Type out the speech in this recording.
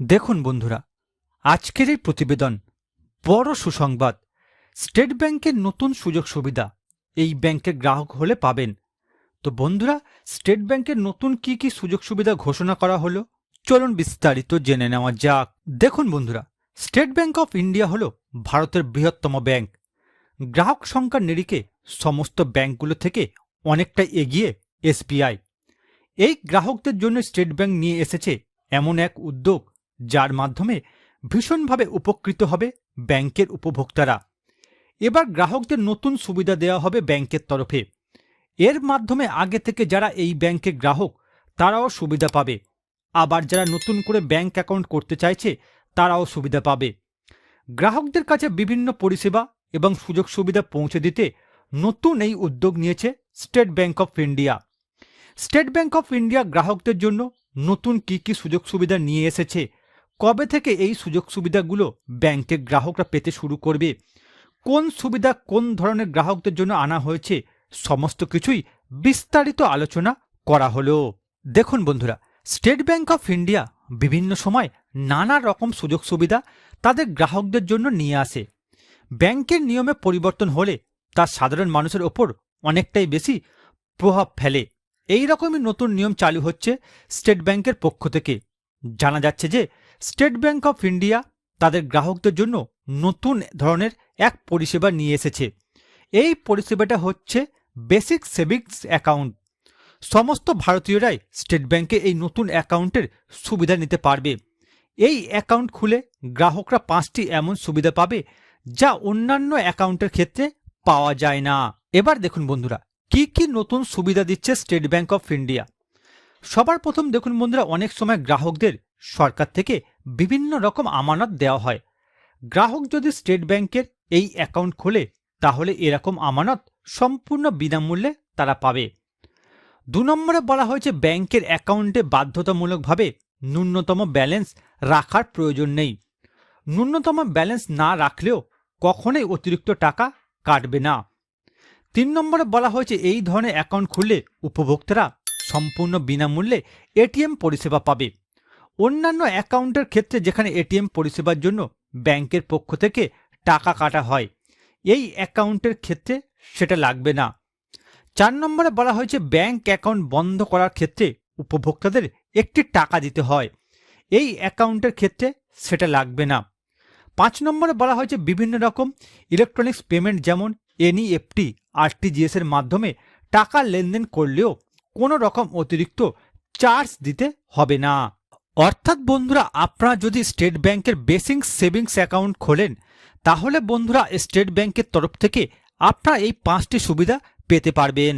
দেখুন বন্ধুরা, আজকের এই প্রতিবেদন বড় সুসংবাদ। স্টেট ব্যাংকের নতুন সুযোগ সুবিধা, এই ব্যাংকের গ্রাহক হলে পাবেন। তো বন্ধুরা, স্টেট ব্যাংকের নতুন কি কি সুযোগ সুবিধা ঘোষণা করা হলো? চলুন বিস্তারিত জেনে নেওয়া যাক। দেখুন বন্ধুরা, স্টেট ব্যাংক অফ ইন্ডিয়া হলো ভারতের বৃহত্তম ব্যাংক। গ্রাহক সংখ্যার নিরিখে সমস্ত ব্যাংকগুলো থেকে অনেকটা এগিয়ে এসবিআই। এই গ্রাহকদের জন্য স্টেট ব্যাংক নিয়ে এসেছে এমন এক উদ্যোগ। যার মাধ্যমে ভীষণভাবে উপকৃত হবে ব্যাংকের উপভোক্তারা। এবার গ্রাহকদের নতুন সুবিধা দেওয়া হবে ব্যাংকের তরফে। এর মাধ্যমে আগে থেকে যারা এই ব্যাংকের গ্রাহক, তারাও সুবিধা পাবে। আবার যারা নতুন করে ব্যাংক অ্যাকাউন্ট করতে চাইছে, তারাও সুবিধা পাবে। গ্রাহকদের কাছে বিভিন্ন পরিষেবা এবং সুযোগ সুবিধা পৌঁছে দিতে নতুন এই উদ্যোগ নিয়েছে State Bank of India. State Bank of India গ্রাহকদের জন্য নতুন কি কি সুযোগ সুবিধা নিয়ে এসেছে কবে থেকে এই সুযোগ সুবিধাগুলো ব্যাংকের গ্রাহকরা পেতে শুরু করবে? কোন সুবিধা কোন ধরনের গ্রাহকদের জন্য আনা হয়েছে? সমস্ত কিছুই বিস্তারিত আলোচনা করা হলো। দেখুন বন্ধুরা, স্টেট ব্যাংক অফ ইন্ডিয়া বিভিন্ন সময় নানা রকম সুযোগ সুবিধা তাদের গ্রাহকদের জন্য নিয়ে আসে। ব্যাংকের নিয়মে পরিবর্তন হলে তা সাধারণ মানুষের ওপর অনেকটাই বেশি প্রভাব ফেলে। এই রকমই নতুন নিয়ম চালু হচ্ছে স্টেট ব্যাংকের পক্ষ থেকে। জানা যাচ্ছে যে স্টেট ব্যাংক অফ ইন্ডিয়া তাদের গ্রাহকদের জন্য নতুন ধরনের এক পরিষেবা নিয়ে এসেছে। এই পরিষেবাটা হচ্ছে বেসিক সেভিংস অ্যাকাউন্ট। সমস্ত ভারতীয়রাই স্টেট ব্যাংকে এই নতুন অ্যাকাউন্টের সুবিধা নিতে পারবে। এই অ্যাকাউন্ট খুলে গ্রাহকরা পাঁচটি এমন সুবিধা পাবে যা অন্যান্য অ্যাকাউন্টের ক্ষেত্রে পাওয়া যায় না। এবার দেখুন বন্ধুরা, কি কি নতুন সুবিধা দিচ্ছে স্টেট ব্যাংক অফ ইন্ডিয়া? সবার প্রথম দেখুন বন্ধুরা, অনেক সময় গ্রাহকদের সরকার থেকে বিভিন্ন রকম আমানত দেওয়া হয়। গ্রাহক যদি স্টেট ব্যাংকের এই অ্যাকাউন্ট খোলে, তাহলে এরকম আমানত সম্পূর্ণ বিনামূল্যে তারা পাবে। দু নম্বরে বলা হয়েছে, ব্যাংকের অ্যাকাউন্টে বাধ্যতামূলকভাবে ন্যূনতম ব্যালেন্স রাখার প্রয়োজন নেই। ন্যূনতম ব্যালেন্স না রাখলেও কখনোই অতিরিক্ত টাকা কাটবে না। তিন নম্বরে বলা হয়েছে, এই ধরনের অ্যাকাউন্ট খুললে উপভোক্তারা সম্পূর্ণ বিনামূল্যে এটিএম পরিষেবা পাবে। অন্যান্য অ্যাকাউন্টের ক্ষেত্রে যেখানে এটিএম পরিষেবার জন্য ব্যাংকের পক্ষ থেকে টাকা কাটা হয়, এই অ্যাকাউন্টের ক্ষেত্রে সেটা লাগবে না। চার নম্বরে বলা হয়েছে ব্যাংক অ্যাকাউন্ট বন্ধ করার ক্ষেত্রে উপভোক্তাদের একটি টাকা দিতে হয়, এই অ্যাকাউন্টের ক্ষেত্রে সেটা লাগবে না। পাঁচ নম্বরে বলা হয়েছে বিভিন্ন রকম ইলেকট্রনিক্স পেমেন্ট যেমন এনইএফটি, আরটিজিএস এর মাধ্যমে টাকা লেনদেন করলেও কোনো রকম অতিরিক্ত চার্জ দিতে হবে না। অর্থাৎ বন্ধুরা, আপনারা যদি স্টেট ব্যাংকের বেসিক সেভিংস অ্যাকাউন্ট খোলেন, তাহলে বন্ধুরা স্টেট ব্যাংকের তরফ থেকে আপনারা এই পাঁচটি সুবিধা পেতে পারবেন।